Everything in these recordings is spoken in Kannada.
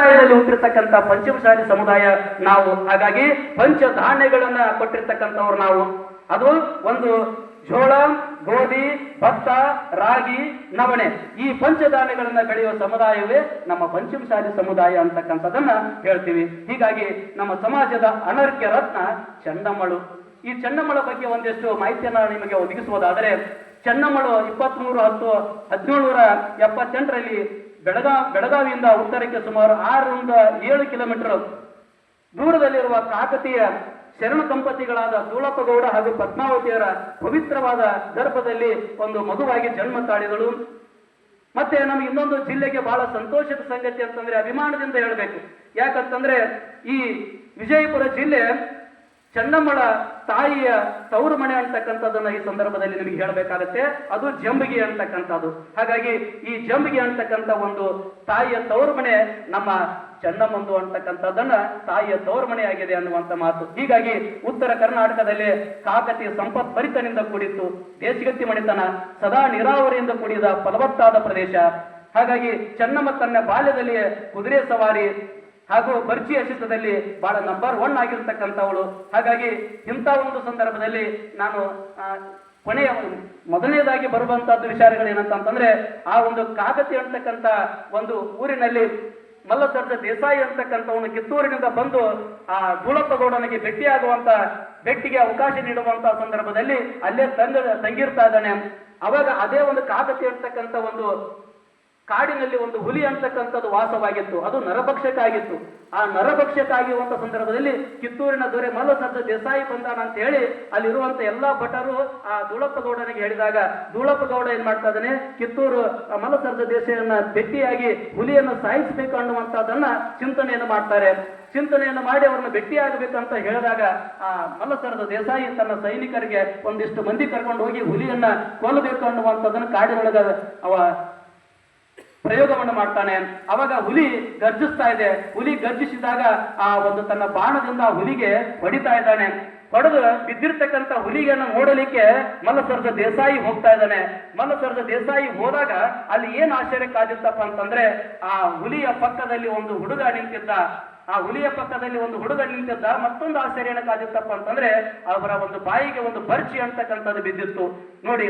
ಸಮುದಾಯದಲ್ಲಿ ಹುಟ್ಟಿರ್ತಕ್ಕಂಥ ಪಂಚಮಶಾಲಿ ಸಮುದಾಯ ನಾವು ಹಾಗಾಗಿ ಪಂಚ ಧಾನ್ಯಗಳನ್ನ ಕೊಟ್ಟಿರ್ತಕ್ಕಂಥವ್ರು ನಾವು. ಅದು ಒಂದು ಜೋಳ, ಗೋಧಿ, ಭತ್ತ, ರಾಗಿ, ನವಣೆ. ಈ ಪಂಚಧಾನ್ಯಗಳನ್ನ ಬೆಳೆಯುವ ಸಮುದಾಯವೇ ನಮ್ಮ ಪಂಚಮಶಾಲಿ ಸಮುದಾಯ ಅಂತಕ್ಕಂಥದನ್ನ ಹೇಳ್ತೀವಿ. ಹೀಗಾಗಿ ನಮ್ಮ ಸಮಾಜದ ಅನರ್ಘ್ಯ ರತ್ನ ಚನ್ನಮ್ಮಳು ಈ ಚನ್ನಮ್ಮಳ ಬಗ್ಗೆ ಒಂದಿಷ್ಟು ಮಾಹಿತಿಯನ್ನ ನಿಮಗೆ ಒದಗಿಸುವುದಾದರೆ ಚನ್ನಮ್ಮಳು ಇಪ್ಪತ್ಮೂರು ಹತ್ತು ಹದಿನೇಳು ನೂರ ಎಪ್ಪತ್ತೆಂಟರಲ್ಲಿ ಬೆಳಗಾ, ಬೆಳಗಾವಿಯಿಂದ ಉತ್ತರಕ್ಕೆ ಸುಮಾರು ಆರರಿಂದ ಏಳು ಕಿಲೋಮೀಟರ್ ದೂರದಲ್ಲಿರುವ ಕಾಕತೀಯ ಶರಣ ದಂಪತಿಗಳಾದ ಗೌಡ ಹಾಗೂ ಪದ್ಮಾವತಿಯರ ಪವಿತ್ರವಾದ ಗರ್ಭದಲ್ಲಿ ಒಂದು ಮಗುವಾಗಿ ಜನ್ಮ ತಾಳಿದಳು. ಮತ್ತೆ ನಮ್ಗೆ ಇನ್ನೊಂದು ಜಿಲ್ಲೆಗೆ ಬಹಳ ಸಂತೋಷದ ಸಂಗತಿ ಅಂತಂದ್ರೆ ಅಭಿಮಾನದಿಂದ ಹೇಳಬೇಕು. ಯಾಕಂತಂದ್ರೆ ಈ ವಿಜಯಪುರ ಜಿಲ್ಲೆ ಚನ್ನಮ್ಮಳ ತಾಯಿಯ ತವರು ಮನೆ ಅಂತಕ್ಕಂಥದ್ದನ್ನ ಈ ಸಂದರ್ಭದಲ್ಲಿ ನಿಮಗೆ ಹೇಳಬೇಕಾಗತ್ತೆ. ಅದು ಜಂಬಿಗೆ ಅಂತಕ್ಕಂಥದ್ದು. ಹಾಗಾಗಿ ಈ ಜಂಬಿಗೆ ಅಂತಕ್ಕಂಥ ಒಂದು ತಾಯಿಯ ತವರು ಮನೆ ನಮ್ಮ ಚನ್ನಮ್ಮಂದು ಅಂತಕ್ಕಂಥದ್ದನ್ನ ತಾಯಿಯ ಆಗಿದೆ ಅನ್ನುವಂಥ ಮಾತು. ಹೀಗಾಗಿ ಉತ್ತರ ಕರ್ನಾಟಕದಲ್ಲಿ ಕಾಕತಿ ಸಂಪತ್ ಭರಿತನಿಂದ ಕೂಡಿತ್ತು ದೇಶಗತ್ತಿ ಮಣಿತನ ಸದಾ ನೀರಾವರಿಯಿಂದ ಕೂಡಿದ ಫಲವತ್ತಾದ ಪ್ರದೇಶ. ಹಾಗಾಗಿ ಚನ್ನಮ್ಮ ತನ್ನ ಬಾಲ್ಯದಲ್ಲಿಯೇ ಕುದುರೆ ಸವಾರಿ ಹಾಗೂ ಬರ್ಜಿ ಎಸೆತದಲ್ಲಿ ಬಹಳ ನಂಬರ್ ಒನ್ ಆಗಿರ್ತಕ್ಕಂಥವಳು. ಹಾಗಾಗಿ ಇಂಥ ಒಂದು ಸಂದರ್ಭದಲ್ಲಿ ನಾನು ಕೊನೆಯ ಮೊದಲನೇದಾಗಿ ಬರುವಂತಹದ್ದು ವಿಚಾರಗಳೇನಂತಂದ್ರೆ ಆ ಒಂದು ಕಾಕತಿ ಅಂತಕ್ಕಂಥ ಒಂದು ಊರಿನಲ್ಲಿ ಮಲ್ಲಸರ್ಜ ದೇಸಾಯಿ ಅಂತಕ್ಕಂಥವನು ಕಿತ್ತೂರಿನಿಂದ ಬಂದು ಆ ಗೌಡನಿಗೆ ಭೇಟಿಯಾಗುವಂತ, ಭೇಟಿಗೆ ಅವಕಾಶ ನೀಡುವಂತಹ ಸಂದರ್ಭದಲ್ಲಿ ಅಲ್ಲೇ ತಂಗ, ತಂಗಿರ್ತಾ ಇದ್ದಾನೆ. ಅವಾಗ ಅದೇ ಒಂದು ಕಾಕತಿ ಅಂತಕ್ಕಂಥ ಒಂದು ಕಾಡಿನಲ್ಲಿ ಒಂದು ಹುಲಿ ಅಂತಕ್ಕಂಥದ್ದು ವಾಸವಾಗಿತ್ತು. ಅದು ನರಭಕ್ಷಕ ಆಗಿತ್ತು ಆ ನರಭಕ್ಷಕ ಸಂದರ್ಭದಲ್ಲಿ ಕಿತ್ತೂರಿನ ದೊರೆ ಮಲ್ಲಸರ್ಜ ದೇಸಾಯಿ ಬಂದಾನ ಅಂತ ಹೇಳಿ ಅಲ್ಲಿರುವಂತ ಎಲ್ಲಾ ಭಟರು ಆ ಧೂಳಪ್ಪಗೌಡನಿಗೆ ಹೇಳಿದಾಗ ಧೂಳಪ್ಪಗೌಡ ಏನ್ ಮಾಡ್ತಾ ಇದ್ದಾನೆ? ಕಿತ್ತೂರು ಆ ಮಲ್ಲಸರ್ಜ ದೇಸಾಯಿಯನ್ನ ಭೇಟಿಯಾಗಿ ಹುಲಿಯನ್ನು ಸಾಯಿಸಬೇಕು ಅನ್ನುವಂತಹದನ್ನ ಚಿಂತನೆಯನ್ನು ಮಾಡ್ತಾರೆ. ಚಿಂತನೆಯನ್ನು ಮಾಡಿ ಅವ್ರನ್ನ ಭೇಟಿಯಾಗಬೇಕಂತ ಹೇಳಿದಾಗ ಆ ಮಲ್ಲಸರದ ದೇಸಾಯಿ ತನ್ನ ಸೈನಿಕರಿಗೆ ಒಂದಿಷ್ಟು ಮಂದಿ ಕರ್ಕೊಂಡು ಹೋಗಿ ಹುಲಿಯನ್ನ ಕೊಲ್ಲಬೇಕು ಅನ್ನುವಂಥದ್ದನ್ನು ಕಾಡಿನೊಳಗ ಅವ ಪ್ರಯೋಗವನ್ನು ಮಾಡ್ತಾನೆ. ಅವಾಗ ಹುಲಿ ಗರ್ಜಿಸ್ತಾ ಇದೆ. ಹುಲಿ ಗರ್ಜಿಸಿದಾಗ ಆ ಒಂದು ತನ್ನ ಬಾಣದಿಂದ ಹುಲಿಗೆ ಹೊಡಿತಾ ಇದ್ದಾನೆ. ಹೊಡೆದು ಬಿದ್ದಿರ್ತಕ್ಕಂಥ ಹುಲಿಗೆಯನ್ನು ನೋಡಲಿಕ್ಕೆ ಮಲ್ಲಸರ್ಜ ದೇಸಾಯಿ ಹೋಗ್ತಾ ಇದ್ದಾನೆ. ಮಲ್ಲಸರ್ಜ ದೇಸಾಯಿ ಹೋದಾಗ ಅಲ್ಲಿ ಏನ್ ಆಶ್ಚರ್ಯಕ್ಕಾದಿತ್ತಪ್ಪ ಅಂತಂದ್ರೆ ಆ ಹುಲಿಯ ಪಕ್ಕದಲ್ಲಿ ಒಂದು ಹುಡುಗ ನಿಂತಿದ್ದ. ಆ ಹುಲಿಯ ಪಕ್ಕದಲ್ಲಿ ಒಂದು ಹುಡುಗ ನಿಂತಿದ್ದ, ಮತ್ತೊಂದು ಆಶ್ಚರ್ಯ ಕಾದಿತ್ತಪ್ಪ ಅಂತಂದ್ರೆ, ಅವರ ಒಂದು ಬಾಯಿಗೆ ಒಂದು ಬರ್ಚಿ ಅಂತಕ್ಕಂಥದ್ದು ಬಿದ್ದಿತ್ತು. ನೋಡಿ,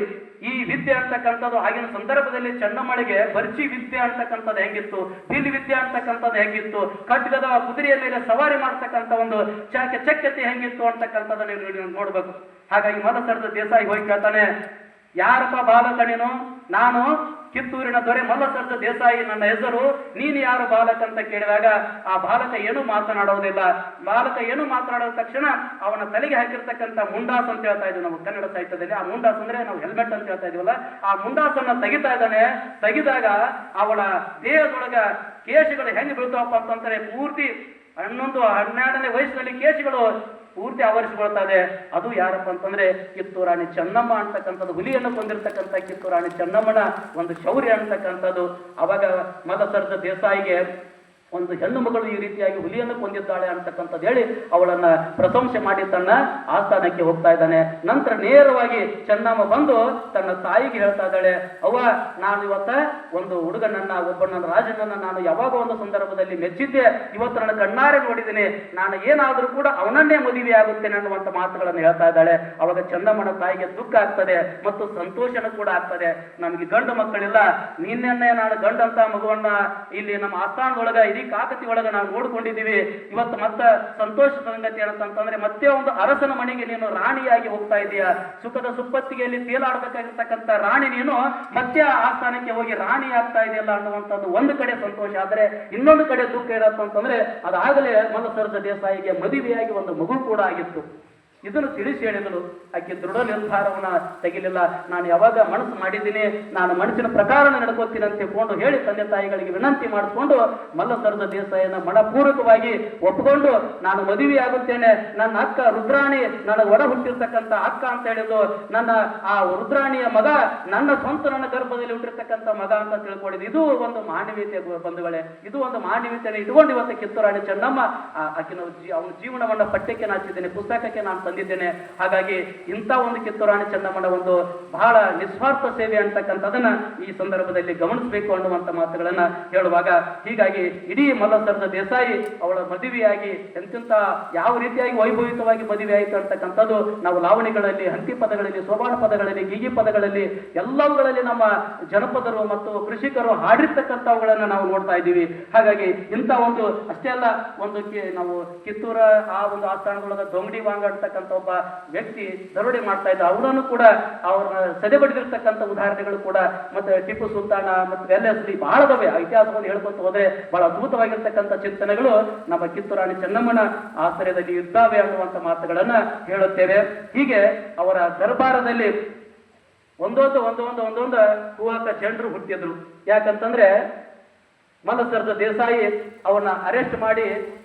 ಈ ವಿದ್ಯೆ ಅಂತಕ್ಕಂಥದ್ದು ಆಗಿನ ಸಂದರ್ಭದಲ್ಲಿ ಚನ್ನಮ್ಮಳಿಗೆ ಬರ್ಚಿ ವಿದ್ಯೆ ಅಂತಕ್ಕಂಥದ್ದು ಹೆಂಗಿತ್ತು? ಬಿಲ್ ವಿದ್ಯೆ ಅಂತಕ್ಕಂಥದ್ದು ಹೆಂಗಿತ್ತು? ಖಡ್ಗದ ಕುದುರೆಯ ಮೇಲೆ ಸವಾರಿ ಮಾಡ್ತಕ್ಕಂಥ ಒಂದು ಚಾಕೆ ಚಕ್ಯತೆ ಹೆಂಗಿತ್ತು ಅಂತಕ್ಕಂಥದ್ದು ನೀವು ನೋಡ್ಬೇಕು. ಹಾಗಾಗಿ ಮಲ್ಲಸರದ ದೇಸಾಯಿ ಹೋಗಿ ಕೇಳ್ತಾನೆ, ಯಾರಪ್ಪ ಬಾಲಕ ನೀನು ಕಿತ್ತೂರಿನ ದೊರೆ ಮಲ್ಲಸರ್ಜ ದೇಸಾಯಿ ನನ್ನ ಹೆಸರು, ನೀನು ಯಾರು ಬಾಲಕ ಅಂತ ಕೇಳಿದಾಗ ಆ ಬಾಲಕ ಏನು ಮಾತನಾಡೋದಿಲ್ಲ. ಬಾಲಕ ಏನು ಮಾತನಾಡಿದ ತಕ್ಷಣ ಅವನ ತಲೆಗೆ ಹಾಕಿರ್ತಕ್ಕಂಥ ಮುಂಡಾಸ್ ಅಂತ ಹೇಳ್ತಾ ಇದ್ವಿ ನಾವು ಕನ್ನಡ ಸಾಹಿತ್ಯದಲ್ಲಿ. ಆ ಮುಂಡಾಸ್ ಅಂದ್ರೆ ನಾವು ಹೆಲ್ಮೆಟ್ ಅಂತ ಹೇಳ್ತಾ ಇದೀವಲ್ಲ, ಆ ಮುಂಡಾಸನ್ನ ತೆಗಿತಾ ಇದ್ದಾನೆ. ತೆಗಿದಾಗ ಅವಳ ದೇಹದೊಳಗ ಕೇಶಗಳು ಹೆಂಗೆ ಬೀಳ್ತಾವಪ್ಪ ಅಂತಂದ್ರೆ ಪೂರ್ತಿ ಹನ್ನೊಂದು, ಹನ್ನೆರಡನೇ ವಯಸ್ಸಿನಲ್ಲಿ ಕೇಶಗಳು ಪೂರ್ತಿ ಆವರಿಸಿಕೊಳ್ತಾನೆ ಅದು ಯಾರಪ್ಪ ಅಂತಂದ್ರೆ ಕಿತ್ತೂರಾಣಿ ಚೆನ್ನಮ್ಮ ಅಂತಕ್ಕಂಥದ್ದು ಹುಲಿಯನ್ನು ಕೊಂದಿರ್ತಕ್ಕಂಥ ಕಿತ್ತೂರಾಣಿ ಚೆನ್ನಮ್ಮನ ಒಂದು ಶೌರ್ಯ ಅಂತಕ್ಕಂಥದ್ದು ಅವಾಗ ಮದಸರ್ಜ ದೇಸಾಯಿಗೆ ಒಂದು ಹೆಣ್ಣು ಮಗಳು ಈ ರೀತಿಯಾಗಿ ಹುಲಿಯನ್ನು ಕೊಂದಿದ್ದಾಳೆ ಅಂತಕ್ಕಂಥದ್ದು ಹೇಳಿ ಅವಳನ್ನ ಪ್ರಶಂಸೆ ಮಾಡಿ ತನ್ನ ಆಸ್ಥಾನಕ್ಕೆ ಹೋಗ್ತಾ ಇದ್ದಾನೆ. ನಂತರ ನೇರವಾಗಿ ಚೆನ್ನಮ್ಮ ಬಂದು ತನ್ನ ತಾಯಿಗೆ ಹೇಳ್ತಾ ಇದ್ದಾಳೆ ಅವ ನಾನು ಇವತ್ತ ಒಂದು ಹುಡುಗನನ್ನ ಒಬ್ಬನ ನನ್ನ ರಾಜನನ್ನ ನಾನು ಯಾವಾಗ ಒಂದು ಸಂದರ್ಭದಲ್ಲಿ ಮೆಚ್ಚಿದ್ದೆ, ಇವತ್ತು ನನ್ನ ಕಣ್ಣಾರೆ ನೋಡಿದ್ದೀನಿ, ನಾನು ಏನಾದರೂ ಕೂಡ ಅವನನ್ನೇ ಮದುವೆ ಆಗುತ್ತೇನೆ ಅನ್ನುವಂಥ ಮಾತುಗಳನ್ನು ಹೇಳ್ತಾ ಇದ್ದಾಳೆ. ಅವಾಗ ಚಂದಮ್ಮನ ತಾಯಿಗೆ ದುಃಖ ಆಗ್ತದೆ ಮತ್ತು ಸಂತೋಷನೂ ಕೂಡ ಆಗ್ತದೆ. ನಮಗೆ ಗಂಡು ಮಕ್ಕಳಿಲ್ಲ, ನಿನ್ನೆನ್ನೇ ನಾನು ಗಂಡಂತ ಮಗುವನ್ನ ಇಲ್ಲಿ ನಮ್ಮ ಆಸ್ಥಾನದೊಳಗ ಕಾಕತಿ ಒಳಗ ನಾವು ನೋಡ್ಕೊಂಡಿದ್ದೀವಿ ಇವತ್ತು ಮತ್ತೆ ಸಂತೋಷ ಸಂಗತಿ ಏನಂತಂದ್ರೆ ಮತ್ತೆ ಒಂದು ಅರಸನ ಮನೆಗೆ ನೀನು ರಾಣಿಯಾಗಿ ಹೋಗ್ತಾ ಇದೀಯ ಸುಖದ ಸುಪ್ಪತ್ತಿಗೆಯಲ್ಲಿ ತೇಲಾಡ್ಬೇಕಾಗಿರ್ತಕ್ಕಂತ ರಾಣಿ ನೀನು ಮತ್ತೆ ಆ ಸ್ಥಾನಕ್ಕೆ ಹೋಗಿ ರಾಣಿ ಆಗ್ತಾ ಇದೆಯಲ್ಲ ಅನ್ನುವಂಥದ್ದು ಒಂದು ಕಡೆ ಸಂತೋಷ. ಆದ್ರೆ ಇನ್ನೊಂದು ಕಡೆ ದುಃಖ ಇರತ್ತಂತಂದ್ರೆ ಅದಾಗಲೇ ಮಲ್ಲಸರ್ಜ ದೇಸಾಯಿಗೆ ಮದುವೆಯಾಗಿ ಒಂದು ಮಗು ಕೂಡ ಆಗಿತ್ತು. ಇದನ್ನು ತಿಳಿಸಿ ಹೇಳಿದಳು ಆಕೆ ದೃಢ ನಿರ್ಧಾರವನ್ನ ತೆಗಿಲಿಲ್ಲ. ನಾನು ಯಾವಾಗ ಮನಸ್ಸು ಮಾಡಿದ್ದೀನಿ, ನಾನು ಮನಸ್ಸಿನ ಪ್ರಕಾರ ನಡ್ಕೋತೀನಿ ಅಂತ ತಿಳ್ಕೊಂಡು ಹೇಳಿ ತಂದೆ ತಾಯಿಗಳಿಗೆ ವಿನಂತಿ ಮಾಡಿಕೊಂಡು ಮಲ್ಲಸರದ ದೇಸಾಯನ ಮನಪೂರ್ವಕವಾಗಿ ಒಪ್ಪಿಕೊಂಡು, ನಾನು ಮದುವೆ ಆಗುತ್ತೇನೆ ನನ್ನ ಅಕ್ಕ ರುದ್ರಾಣಿ ನನಗೆ ಒಡ ಹುಟ್ಟಿರ್ತಕ್ಕಂಥ ಅಕ್ಕ ಅಂತ ಹೇಳಿದ್ದು, ನನ್ನ ಆ ರುದ್ರಾಣಿಯ ಮಗ, ನನ್ನ ಸ್ವಂತ ನನ್ನ ಗರ್ಭದಲ್ಲಿ ಹುಟ್ಟಿರ್ತಕ್ಕಂಥ ಮಗ ಅಂತ ತಿಳ್ಕೊಂಡಿದ್ದು, ಇದು ಒಂದು ಮಾನವೀಯತೆ ಬಂಧುಗಳೇ. ಇದು ಒಂದು ಮಾನವೀಯತೆ ಇಟ್ಕೊಂಡು ಇವತ್ತು ಕಿತ್ತೂರಾಣಿ ಚೆನ್ನಮ್ಮ ಆಕಿನ ಅವನ ಜೀವನವನ್ನ ಪಠ್ಯಕ್ಕೆ ನಾಚಿದ್ದೇನೆ, ಪುಸ್ತಕಕ್ಕೆ ನಾನು ತಂದಿದ್ದೇನೆ ಹಾಗಾಗಿ ಇಂಥ ಒಂದು ಕಿತ್ತೂರಾಣಿ ಚೆನ್ನಮ್ಮನ ಒಂದು ಬಹಳ ನಿಸ್ವಾರ್ಥ ಸೇವೆ ಅಂತಕ್ಕಂಥದನ್ನ ಈ ಸಂದರ್ಭದಲ್ಲಿ ಗಮನಿಸಬೇಕು ಅನ್ನುವಂಥ ಮಾತುಗಳನ್ನ ಹೇಳುವಾಗ ಹೀಗಾಗಿ ಇಡೀ ಮಲ್ಲಸರದ ದೇಸಾಯಿ ಅವಳ ಮದುವೆಯಾಗಿ ಎಂತೆಂಥ ಯಾವ ರೀತಿಯಾಗಿ ವೈಭವಿತವಾಗಿ ಮದುವೆ ಆಯಿತು ಅಂತಕ್ಕಂಥದ್ದು ನಾವು ಲಾವಣಿಗಳಲ್ಲಿ, ಹಂತಿ ಪದಗಳಲ್ಲಿ ಸೋಬಾಣ ಪದಗಳಲ್ಲಿ, ಗೀಗಿ ಪದಗಳಲ್ಲಿ, ಎಲ್ಲವುಗಳಲ್ಲಿ ನಮ್ಮ ಜನಪದರು ಮತ್ತು ಕೃಷಿಕರು ಹಾಡಿರ್ತಕ್ಕಂಥವುಗಳನ್ನು ನಾವು ನೋಡ್ತಾ ಇದ್ದೀವಿ. ಹಾಗಾಗಿ ಇಂಥ ಒಂದು ಅಷ್ಟೇ ಅಲ್ಲ, ಒಂದು ನಾವು ಕಿತ್ತೂರ ಆ ಒಂದು ಆಸ್ಥಾನದೊಳಗ ದೊಂಗಡಿ ವಾಂಗ ಒಬ್ಬ ವ್ಯಕ್ತಿ ದರೋಡೆ ಮಾಡ್ತಾ ಇದ್ದ, ಅವರನ್ನು ಕೂಡ ಅವ್ರನ್ನ ಸೆದೆಬಡಿದಿರ್ತಕ್ಕಂಥ ಉದಾಹರಣೆಗಳು ಕೂಡ ಮತ್ತೆ ಟಿಪ್ಪು ಸುಲ್ತಾನ ಮತ್ತು ವೆಲ್ಲೆಸ್ಲಿ ಬಹಳದವೆ ಆ ಇತಿಹಾಸವನ್ನು ಹೇಳ್ಕೊತ ಹೋದ್ರೆ ಬಹಳ ಅದ್ಭುತವಾಗಿರ್ತಕ್ಕಂಥ ಚಿಂತನೆಗಳು ನಮ್ಮ ಕಿತ್ತೂರಾಣಿ ಚೆನ್ನಮ್ಮನ ಆಶ್ರಯದಲ್ಲಿ ಇದ್ದಾವೆ ಅನ್ನುವಂಥ ಮಾತುಗಳನ್ನ ಹೇಳುತ್ತೇವೆ. ಹೀಗೆ ಅವರ ದರ್ಬಾರದಲ್ಲಿ ಒಂದೊಂದು ಒಂದೊಂದು ಒಂದೊಂದು ಹೂವಕ ಜನರು ಹುಟ್ಟಿದ್ರು. ಯಾಕಂತಂದ್ರೆ ಮಲ್ಲಸರದ ದೇಸಾಯಿ ಅವನ್ನ ಅರೆಸ್ಟ್ ಮಾಡಿ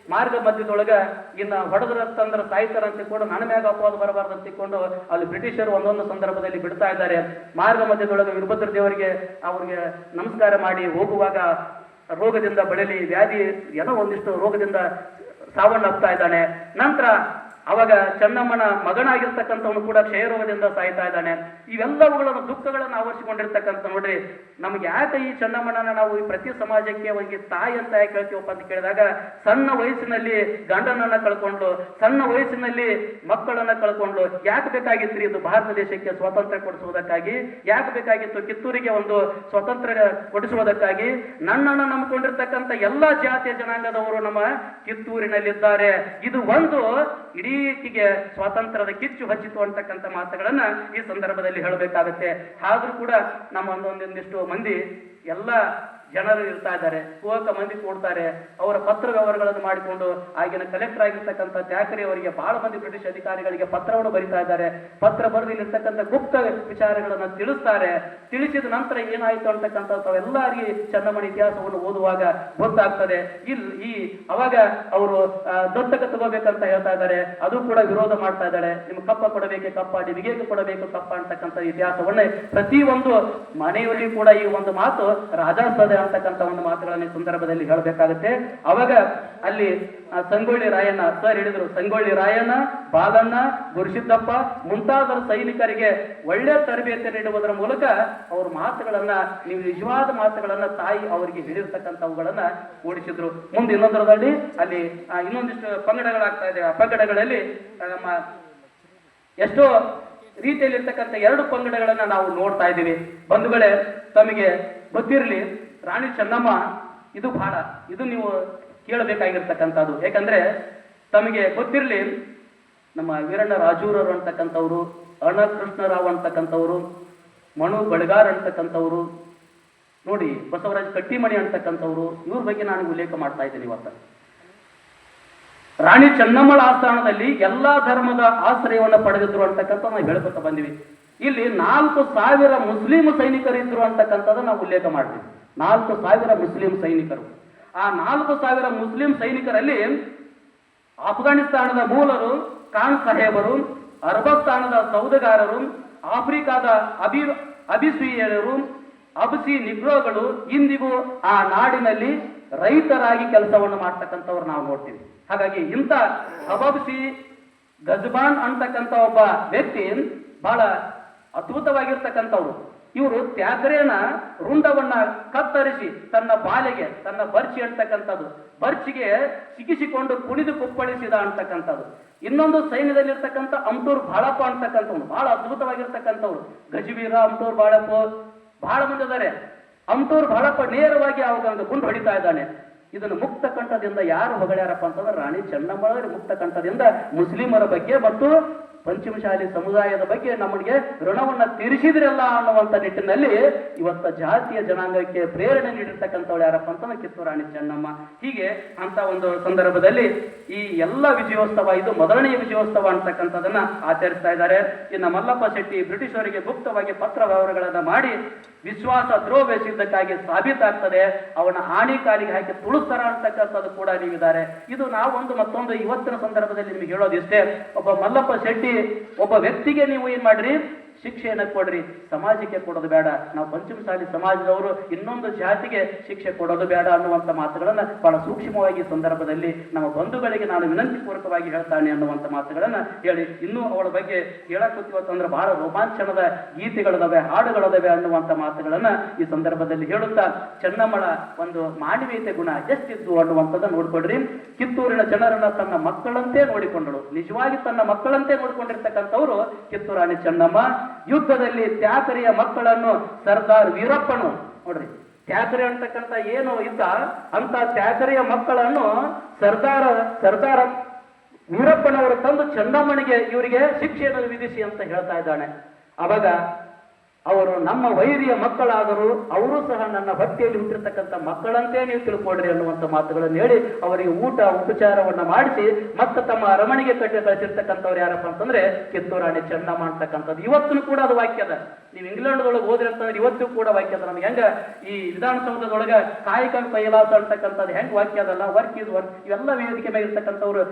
ಮಾರ್ಗ ಮಧ್ಯದೊಳಗ ಇನ್ನ ಹೊಡೆದ್ರ ತಂದ್ರ ಸಾಯ್ತಾರ ಅಂತ ನನ್ನ ಮ್ಯಾಗ ಅಪವಾದ ಬರಬಾರ್ದು ಅಂತಿಕೊಂಡು ಅಲ್ಲಿ ಬ್ರಿಟಿಷರು ಒಂದೊಂದು ಸಂದರ್ಭದಲ್ಲಿ ಬಿಡ್ತಾ ಇದ್ದಾರೆ. ಮಾರ್ಗ ಮಧ್ಯದೊಳಗೆ ವೀರಭದ್ರ ದೇವರಿಗೆ ಅವ್ರಿಗೆ ನಮಸ್ಕಾರ ಮಾಡಿ ಹೋಗುವಾಗ ರೋಗದಿಂದ ಬಳಲಿ, ವ್ಯಾಧಿ ಏನೋ ಒಂದಿಷ್ಟು ರೋಗದಿಂದ ಸಾವನ್ನಪ್ತಾ ಇದ್ದಾನೆ. ನಂತರ ಅವಾಗ ಚೆನ್ನಮ್ಮನ ಮಗನಾಗಿರ್ತಕ್ಕಂಥವನು ಕೂಡ ಕ್ಷಯರೋಗದಿಂದ ಸಾಯ್ತಾ ಇದ್ದಾನೆ. ಇವೆಲ್ಲವುಗಳನ್ನು ದುಃಖಗಳನ್ನು ಆವರಿಸಿಕೊಂಡಿರ್ತಕ್ಕಂಥ ನೋಡ್ರಿ, ನಮ್ಗೆ ಯಾಕೆ ಈ ಚನ್ನಮ್ಮನ ನಾವು ಈ ಪ್ರತಿ ಸಮಾಜಕ್ಕೆ ಒಂದು ತಾಯಿ ಅಂತ ಯಾಕೆ ಹೇಳ್ತೀವಪ್ಪ ಅಂತ ಕೇಳಿದಾಗ, ಸಣ್ಣ ವಯಸ್ಸಿನಲ್ಲಿ ಗಂಡನನ್ನ ಕಳ್ಕೊಂಡು ಸಣ್ಣ ವಯಸ್ಸಿನಲ್ಲಿ ಮಕ್ಕಳನ್ನ ಕಳ್ಕೊಂಡು ಯಾಕೆ ಬೇಕಾಗಿತ್ತು ಇದು ಭಾರತ ದೇಶಕ್ಕೆ ಸ್ವಾತಂತ್ರ್ಯ ಕೊಡಿಸುವುದಕ್ಕಾಗಿ? ಯಾಕೆ ಬೇಕಾಗಿತ್ತು ಕಿತ್ತೂರಿಗೆ ಒಂದು ಸ್ವಾತಂತ್ರ್ಯ ಕೊಡಿಸುವುದಕ್ಕಾಗಿ? ನನ್ನನ್ನು ನಂಬಿಕೊಂಡಿರ್ತಕ್ಕಂಥ ಎಲ್ಲಾ ಜಾತಿಯ ಜನಾಂಗದವರು ನಮ್ಮ ಕಿತ್ತೂರಿನಲ್ಲಿದ್ದಾರೆ. ಇದು ಒಂದು ಇಡೀಟಿಗೆ ಸ್ವಾತಂತ್ರ್ಯದ ಕಿಚ್ಚು ಹಚ್ಚಿತು ಅಂತಕ್ಕಂಥ ಮಾತುಗಳನ್ನ ಈ ಸಂದರ್ಭದಲ್ಲಿ ಹೇಳಬೇಕಾಗತ್ತೆ. ಆದ್ರೂ ಕೂಡ ನಮ್ಮ ಒಂದೊಂದಿಷ್ಟು ಮಂದಿ ಎಲ್ಲ ಜನರು ಇರ್ತಾ ಇದ್ದಾರೆ ಪೂರಕ ಮಂದಿ ಕೊಡ್ತಾರೆ, ಅವರ ಪತ್ರ ವ್ಯವಹಾರಗಳನ್ನು ಮಾಡಿಕೊಂಡು ಆಗಿನ ಕಲೆಕ್ಟರ್ ಆಗಿರ್ತಕ್ಕಂಥ ತ್ಯಾಕರಿ ಅವರಿಗೆ ಬಹಳ ಮಂದಿ ಬ್ರಿಟಿಷ್ ಅಧಿಕಾರಿಗಳಿಗೆ ಪತ್ರವನ್ನು ಬರಿತಾ ಇದ್ದಾರೆ. ಪತ್ರ ಬರೆದು ಇಲ್ಲಿರ್ತಕ್ಕಂಥ ಗುಪ್ತ ವಿಚಾರಗಳನ್ನು ತಿಳಿಸ್ತಾರೆ. ತಿಳಿಸಿದ ನಂತರ ಏನಾಯಿತು ಅಂತಕ್ಕಂಥ ತಾವೆಲ್ಲರಿಗೆ ಚಂದಮಣಿ ಇತಿಹಾಸವನ್ನು ಓದುವಾಗ ಗೊತ್ತಾಗ್ತದೆ. ಇಲ್ಲಿ ಈ ಅವಾಗ ಅವರು ದತ್ತಕ ತಗೋಬೇಕಂತ ಹೇಳ್ತಾ ಇದ್ದಾರೆ. ಅದು ಕೂಡ ವಿರೋಧ ಮಾಡ್ತಾ ಇದ್ದಾರೆ. ನಿಮ್ಗೆ ಕಪ್ಪ ಕೊಡಬೇಕೆ ಕಪ್ಪ, ನಿಮಗೆ ಕೊಡಬೇಕು ಕಪ್ಪ ಅಂತಕ್ಕಂಥ ಇತಿಹಾಸವನ್ನೇ ಪ್ರತಿಯೊಂದು ಮನೆಯಲ್ಲಿ ಕೂಡ ಈ ಒಂದು ಮಾತು ರಾಜಾಸ್ತದೆ ಅಂತಕ್ಕಂಥ ಒಂದು ಮಾತುಗಳನ್ನು ಸಂದರ್ಭದಲ್ಲಿ ಹೇಳಬೇಕಾಗುತ್ತೆ. ಅವಾಗ ಅಲ್ಲಿ ಸಂಗೊಳ್ಳಿ ರಾಯಣ್ಣ ಸರ್ ಹೇಳಿದ್ರು, ಸಂಗೊಳ್ಳಿ ರಾಯಣ್ಣ, ಬಾಲಣ್ಣ, ಗುರುಸಿದ್ದಪ್ಪ ಮುಂತಾದ ಸೈನಿಕರಿಗೆ ಒಳ್ಳೆ ತರಬೇತಿ ನೀಡುವುದರ ಮೂಲಕ ಅವ್ರ ಮಾತುಗಳನ್ನ, ನೀವು ನಿಜವಾದ ಮಾತುಗಳನ್ನ ತಾಯಿ ಅವರಿಗೆ ಹೇಳಿರ್ತಕ್ಕಂಥವುಗಳನ್ನ ಓಡಿಸಿದ್ರು. ಮುಂದೆ ಇನ್ನೊಂದರದಲ್ಲಿ ಅಲ್ಲಿ ಇನ್ನೊಂದಿಷ್ಟು ಪಂಗಡಗಳಾಗ್ತಾ ಇದೆ. ಆ ಪಂಗಡಗಳಲ್ಲಿ ನಮ್ಮ ಎಷ್ಟೋ ರೀತಿಯಲ್ಲಿರ್ತಕ್ಕಂಥ ಎರಡು ಪಂಗಡಗಳನ್ನ ನಾವು ನೋಡ್ತಾ ಇದ್ದೀವಿ. ಬಂಧುಗಳೇ, ತಮಗೆ ಗೊತ್ತಿರಲಿ ರಾಣಿ ಚೆನ್ನಮ್ಮ, ಇದು ಬಹಳ ಇದು ನೀವು ಕೇಳಬೇಕಾಗಿರ್ತಕ್ಕಂಥದ್ದು. ಯಾಕಂದ್ರೆ ತಮಗೆ ಗೊತ್ತಿರಲಿ, ನಮ್ಮ ವೀರಣ್ಣ ರಾಜೂರವರು ಅಂತಕ್ಕಂಥವ್ರು ಅರ್ಣ ಕೃಷ್ಣರಾವ್ ಅಂತಕ್ಕಂಥವ್ರು, ಮನು ಬಳಗಾರ್ ಅಂತಕ್ಕಂಥವ್ರು, ನೋಡಿ, ಬಸವರಾಜ್ ಕಟ್ಟಿಮಣಿ ಅಂತಕ್ಕಂಥವ್ರು, ಇವ್ರ ಬಗ್ಗೆ ನಾನು ಉಲ್ಲೇಖ ಮಾಡ್ತಾ ಇದ್ದೇನೆ ಇವತ್ತು. ರಾಣಿ ಚೆನ್ನಮ್ಮಳ ಆಸ್ಥಾನದಲ್ಲಿ ಎಲ್ಲಾ ಧರ್ಮದ ಆಶ್ರಯವನ್ನು ಪಡೆದಿದ್ರು ಅಂತಕ್ಕಂಥ ನಾವು ಹೇಳ್ಕೊತ ಬಂದಿವಿ. ಇಲ್ಲಿ ನಾಲ್ಕು ಸಾವಿರ ಮುಸ್ಲಿಂ ಸೈನಿಕರಿದ್ರು ಅಂತಕ್ಕಂಥದ್ದು ನಾವು ಉಲ್ಲೇಖ ಮಾಡ್ತೀವಿ. ನಾಲ್ಕು ಸಾವಿರ ಮುಸ್ಲಿಂ ಸೈನಿಕರು. ಆ ನಾಲ್ಕು ಸಾವಿರ ಮುಸ್ಲಿಂ ಸೈನಿಕರಲ್ಲಿ ಅಫ್ಘಾನಿಸ್ತಾನದ ಮೂಲರು, ಖಾನ್ ಸಾಹೇಬರು ಅರ್ಬಸ್ತಾನದ ಸೌದಗಾರರು, ಆಫ್ರಿಕಾದ ಅಭಿ ಅಭಿಸೀಯರು ಅಬಸಿ ನಿಗ್ರೋಗಳು ಇಂದಿಗೂ ಆ ನಾಡಿನಲ್ಲಿ ರೈತರಾಗಿ ಕೆಲಸವನ್ನು ಮಾಡ್ತಕ್ಕಂಥವ್ರು ನಾವು ನೋಡ್ತೀವಿ. ಹಾಗಾಗಿ ಇಂಥ ಅಬಬ್ಸಿ ಗಜ್ಬಾನ್ ಅಂತಕ್ಕಂಥ ಒಬ್ಬ ವ್ಯಕ್ತಿ ಬಹಳ ಅದ್ಭುತವಾಗಿರ್ತಕ್ಕಂಥವ್ರು. ಇವರು ತ್ಯಾಗರೇನ ರುಂಡವನ್ನ ಕತ್ತರಿಸಿ ತನ್ನ ಬಾಲೆಗೆ, ತನ್ನ ಬರ್ಚಿ ಅಂತಕ್ಕಂಥದ್ದು, ಬರ್ಚಿಗೆ ಸಿಕ್ಕಿಸಿಕೊಂಡು ಕುಣಿದು ಕುಪ್ಪಳಿಸಿದ ಅಂತಕ್ಕಂಥದ್ದು. ಇನ್ನೊಂದು ಸೈನ್ಯದಲ್ಲಿರ್ತಕ್ಕಂಥ ಅಮ್ಟೂರ್ ಬಾಳಪ್ಪ ಅಂತಕ್ಕಂಥವ್ನು ಬಹಳ ಅದ್ಭುತವಾಗಿರ್ತಕ್ಕಂಥವ್ರು. ಗಜವೀರ ಅಮ್ಟೂರ್ ಬಾಳಪ್ಪ ಬಹಳ ಮಂದಿ ಇದ್ದಾರೆ ಅಮ್ಟೂರ್ ಬಾಳಪ್ಪ ನೇರವಾಗಿ ಅವಾಗ ಗುಂಡು ಹೊಡಿತಾ ಇದ್ದಾನೆ. ಇದನ್ನು ಮುಕ್ತ ಕಂಠದಿಂದ ಯಾರು ಹೊಗಳ್ಯಾರಪ್ಪ ಅಂತಂದ್ರೆ ರಾಣಿ ಚೆನ್ನಮ್ಮಳವರು ಮುಕ್ತ ಕಂಠದಿಂದ ಮುಸ್ಲಿಮರ ಬಗ್ಗೆ ಮತ್ತು ಪಂಚಮಶಾಲಿ ಸಮುದಾಯದ ಬಗ್ಗೆ ನಮಗೆ ಋಣವನ್ನು ತೀರಿಸಿದ್ರಲ್ಲ ಅನ್ನುವಂಥ ನಿಟ್ಟಿನಲ್ಲಿ ಇವತ್ತ ಜಾತಿಯ ಜನಾಂಗಕ್ಕೆ ಪ್ರೇರಣೆ ನೀಡಿರ್ತಕ್ಕಂಥವ್ರು ಯಾರಪ್ಪ ಅಂತಂದ್ರೆ ಕಿತ್ತೂರಾಣಿ ಚೆನ್ನಮ್ಮ. ಹೀಗೆ ಅಂತ ಒಂದು ಸಂದರ್ಭದಲ್ಲಿ ಈ ಎಲ್ಲ ವಿಜಯೋತ್ಸವ, ಇದು ಮೊದಲನೆಯ ವಿಜಯೋತ್ಸವ ಅಂತಕ್ಕಂಥದನ್ನ ಆಚರಿಸ್ತಾ ಇದ್ದಾರೆ. ಇನ್ನು ಮಲ್ಲಪ್ಪ ಶೆಟ್ಟಿ ಬ್ರಿಟಿಷರಿಗೆ ಗುಪ್ತವಾಗಿ ಪತ್ರ ವ್ಯವಹಾರಗಳನ್ನ ಮಾಡಿ ವಿಶ್ವಾಸ ದ್ರೋಹಿಸಿದ್ದಕ್ಕಾಗಿ ಸಾಬೀತಾಗ್ತದೆ. ಅವನ ಆಣಿ ಕಾಲಿಗೆ ಹಾಕಿ ತುಳಿಸ್ತಾರ ಅಂತಕ್ಕಂಥದ್ದು ಕೂಡ ನೀವಿದ್ದಾರೆ. ಇದು ನಾವೊಂದು ಮತ್ತೊಂದು ಇವತ್ತಿನ ಸಂದರ್ಭದಲ್ಲಿ ನಿಮಗೆ ಹೇಳೋದಿಷ್ಟೇ. ಒಬ್ಬ ಮಲ್ಲಪ್ಪ ಶೆಟ್ಟಿ ಒಬ್ಬ ವ್ಯಕ್ತಿಗೆ ನೀವು ಏನ್ ಮಾಡ್ರಿ? ಶಿಕ್ಷೆಯನ್ನು ಕೊಡ್ರಿ, ಸಮಾಜಕ್ಕೆ ಕೊಡೋದು ಬೇಡ. ನಾವು ಪಂಚಮಸಾಲಿ ಸಮಾಜದವರು ಇನ್ನೊಂದು ಜಾತಿಗೆ ಶಿಕ್ಷೆ ಕೊಡೋದು ಬೇಡ ಅನ್ನುವಂಥ ಮಾತುಗಳನ್ನ ಬಹಳ ಸೂಕ್ಷ್ಮವಾಗಿ ಸಂದರ್ಭದಲ್ಲಿ ನಮ್ಮ ಬಂಧುಗಳಿಗೆ ನಾನು ವಿನಂತಿ ಪೂರ್ವಕವಾಗಿ ಹೇಳ್ತಾನೆ ಅನ್ನುವಂಥ ಮಾತುಗಳನ್ನ ಹೇಳಿ, ಇನ್ನೂ ಅವಳ ಬಗ್ಗೆ ಹೇಳಕ್ ಅಂತಂದ್ರೆ ಬಹಳ ರೋಮಾಂಚನದ ಗೀತೆಗಳದವೆ, ಹಾಡುಗಳದವೆ ಅನ್ನುವಂಥ ಮಾತುಗಳನ್ನ ಈ ಸಂದರ್ಭದಲ್ಲಿ ಹೇಳುತ್ತಾ, ಚೆನ್ನಮ್ಮಳ ಒಂದು ಮಾನವೀಯತೆ ಗುಣ ಎಷ್ಟಿದ್ದು ಅನ್ನುವಂಥದ್ದು ನೋಡ್ಕೊಡ್ರಿ ಕಿತ್ತೂರಿನ ಜನರನ್ನ ತನ್ನ ಮಕ್ಕಳಂತೆ ನೋಡಿಕೊಂಡಳು. ನಿಜವಾಗಿ ತನ್ನ ಮಕ್ಕಳಂತೆ ನೋಡಿಕೊಂಡಿರ್ತಕ್ಕಂಥವ್ರು ಕಿತ್ತೂರಾಣಿ ಚೆನ್ನಮ್ಮ ಯುದ್ಧದಲ್ಲಿ ತ್ಯಾತರಿಯ ಮಕ್ಕಳನ್ನು ಸರ್ದಾರ್ ವೀರಪ್ಪನು, ನೋಡ್ರಿ ತ್ಯಾತರಿ ಅಂತಕ್ಕಂಥ ಏನು ಇದ್ದ ಅಂತ ತ್ಯಾತರಿಯ ಮಕ್ಕಳನ್ನು ಸರ್ದಾರ ಸರ್ದಾರ ವೀರಪ್ಪನವರು ತಂದು ಚಂದಮ್ಮನಿಗೆ, ಇವರಿಗೆ ಶಿಕ್ಷೆಯನ್ನು ವಿಧಿಸಿ ಅಂತ ಹೇಳ್ತಾ ಇದ್ದಾನೆ. ಅವಾಗ ಅವರು ನಮ್ಮ ವೈರಿಯ ಮಕ್ಕಳಾದರೂ ಅವರು ಸಹ ನನ್ನ ಹೊಟ್ಟೆಯಲ್ಲಿ ಹುಟ್ಟಿರ್ತಕ್ಕಂಥ ಮಕ್ಕಳಂತೆ ನೀವು ತಿಳ್ಕೊಡ್ರಿ ಅನ್ನುವಂಥ ಮಾತುಗಳನ್ನು ಹೇಳಿ ಅವರಿಗೆ ಊಟ, ಉಪಚಾರವನ್ನ ಮಾಡಿಸಿ ಮತ್ತೆ ತಮ್ಮ ಅರಮನೆಗೆ ಕಟ್ಟಿ ಕಳಿಸಿರ್ತಕ್ಕಂಥವ್ರು ಯಾರಪ್ಪ ಅಂತಂದ್ರೆ ಕಿತ್ತೂರಾಣಿ ಚೆನ್ನಮ್ಮ ಅಂತಕ್ಕಂಥದ್ದು. ಇವತ್ತು ಕೂಡ ಅದು ವಾಕ್ಯದ ನೀವು ಇಂಗ್ಲೆಂಡ್ದೊಳಗೆ ಹೋದ್ರಿ ಅಂತಂದ್ರೆ ಇವತ್ತು ಕೂಡ ವಾಕ್ಯ ಅದ ನಮ್ಗೆ. ಹೆಂಗ? ಈ ವಿಧಾನಸೌಧದೊಳಗ ಕಾಯಕ ಕೈಲಾಸ ಅಂತಕ್ಕಂಥದ್ದು ಹೆಂಗ್ ವಾಕ್ಯ ಅದಲ್ಲ? ವರ್ಕ್ ಇಸ್ ವರ್ಕ್ ಇವೆಲ್ಲ ವೇದಿಕೆ ಮೇಲೆ ಇರ್ತಕ್ಕಂಥವ್ರು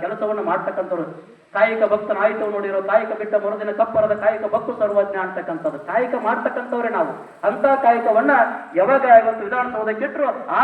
ಕೆಲಸವನ್ನು ಮಾಡ್ತಕ್ಕಂಥವ್ರು. ಕಾಯಕ ಭಕ್ತನ ಆಯ್ತು ನೋಡಿರೋ, ಕಾಯಕ ಬಿಟ್ಟ ಮರುದಿನ ಕಪ್ಪರದ ಕಾಯಕ ಭಕ್ತು ಸರ್ವಜ್ಞ ಅಂತಕ್ಕಂಥದ್ದು. ಕಾಯಕ ಮಾಡ್ತಕ್ಕಂಥವ್ರೆ ನಾವು. ಅಂತ ಕಾಯಕವನ್ನ ಯಾವಾಗ ಇವತ್ತು ವಿಧಾನಸೌಧಕ್ಕೆ ಇಟ್ಟರು